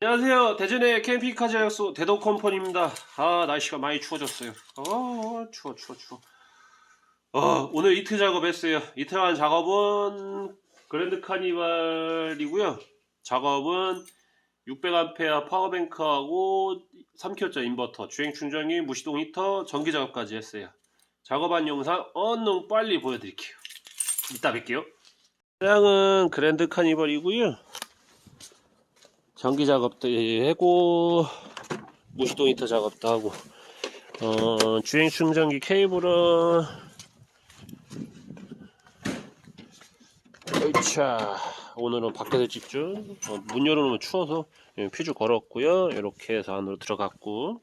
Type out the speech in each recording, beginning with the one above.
안녕하세요. 대전의 캠핑카 제작소 대도 컴퍼니입니다. 아 날씨가 많이 추워졌어요. 아 추워 추워 추워. 어, 오늘 이틀 작업했어요. 이틀간 작업은 그랜드 카니발이고요. 작업은 600A 파워뱅크하고 3kW 인버터, 주행 충전기, 무시동 히터, 전기 작업까지 했어요. 작업한 영상 얼른 빨리 보여드릴게요. 이따 뵐게요. 차량은 그랜드 카니발이고요. 전기 작업도 하고 무시동 히터 작업도 하고 어, 주행 충전기 케이블은 으차 오늘은 밖에서 찍죠. 어, 문 열어놓으면 추워서 예, 퓨즈 걸었고요. 이렇게 해서 안으로 들어갔고.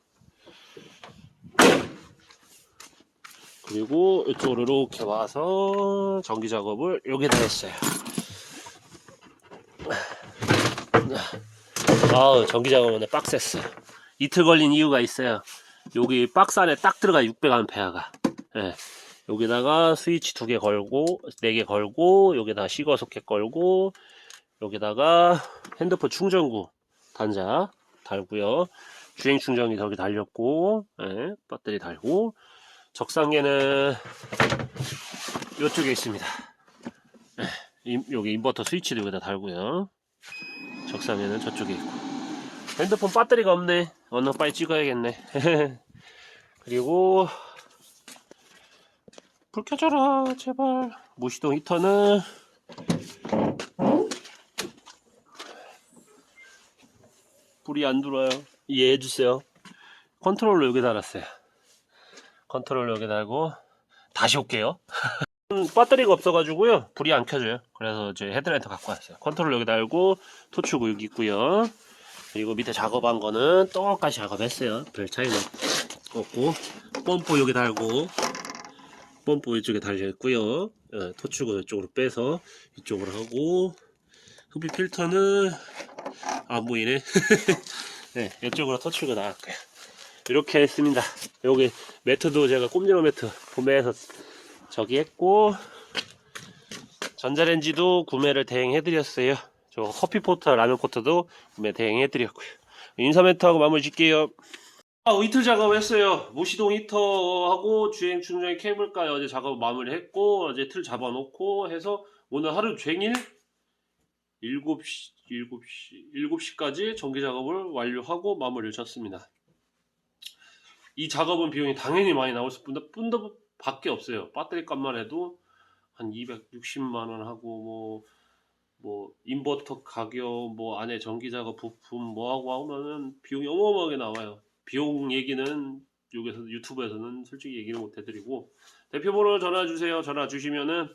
그리고 이쪽으로 이렇게 와서 전기 작업을 여기다 했어요 아우 전기 작업은 빡셌어요 이틀 걸린 이유가 있어요. 여기 박스 안에 딱 들어가 600A가. 예. 여기다가 스위치 두 개 걸고 네 개 걸고 여기다가 시거 소켓 걸고 여기다가 핸드폰 충전구 단자 달고요. 주행 충전기 저기 달렸고 예, 배터리 달고. 적상계는 이쪽에 있습니다. 예, 임- 여기 인버터 스위치도 여기다 달고요 적상에는 저쪽에 있고. 핸드폰 배터리가 없네. 얼른 빨리 찍어야겠네. 그리고 불 켜줘라 제발. 무시동 히터는. 불이 안 들어와요. 이해해 주세요. 컨트롤러 여기 달았어요. 컨트롤러 여기 달고 다시 올게요. 음, 배터리가 없어가지고요. 불이 안 켜져요. 그래서 이제 헤드라이트 갖고 왔어요. 컨트롤러 여기 달고 토치고 여기 있고요. 그리고 밑에 작업한 거는 똑같이 작업했어요. 별 차이는 없고. 펌프 여기 달고. 펌프 이쪽에 달려 있고요. 어, 토치고 이쪽으로 빼서 이쪽으로 하고. 흡입 필터는 안 보이네. 네, 이쪽으로 토치고 나갈 거예요. 이렇게 했습니다. 여기 매트도 제가 꼼지러 매트 구매해서 저기 했고 전자레인지도 구매를 대행해 드렸어요 저 커피포트 라면 포트도 구매 대행해 드렸고요 인사 멘트하고 마무리 짓게요 아, 이틀 작업했어요. 무시동 히터하고 주행 충전기 케이블까지 어제 작업 마무리했고 어제 틀 잡아놓고 해서 오늘 하루 종일 7시 7시 7시까지 전기 작업을 완료하고 마무리를 쳤습니다. 이 작업은 비용이 당연히 많이 나올 뿐더 뿐더 밖에 없어요. 배터리 값만 해도 한 260만 원 하고 뭐 뭐 인버터 가격 뭐 안에 전기 작업 부품 뭐 하고 하면은 비용이 어마어마하게 나와요. 비용 얘기는 여기서 유튜브에서는 솔직히 얘기를 못 해드리고 대표 번호 전화 주세요. 전화 주시면은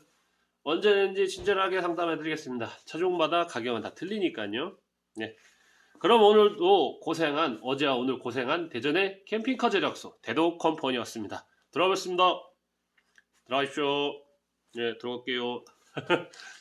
언제든지 친절하게 상담해 드리겠습니다. 차종마다 가격은 다 틀리니까요. 네. 그럼 오늘도 고생한 어제와 오늘 고생한 대전의 캠핑카 제작소 대도 컴퍼니였습니다. 들어가겠습니다. 들어가십시오. 네, 들어갈게요.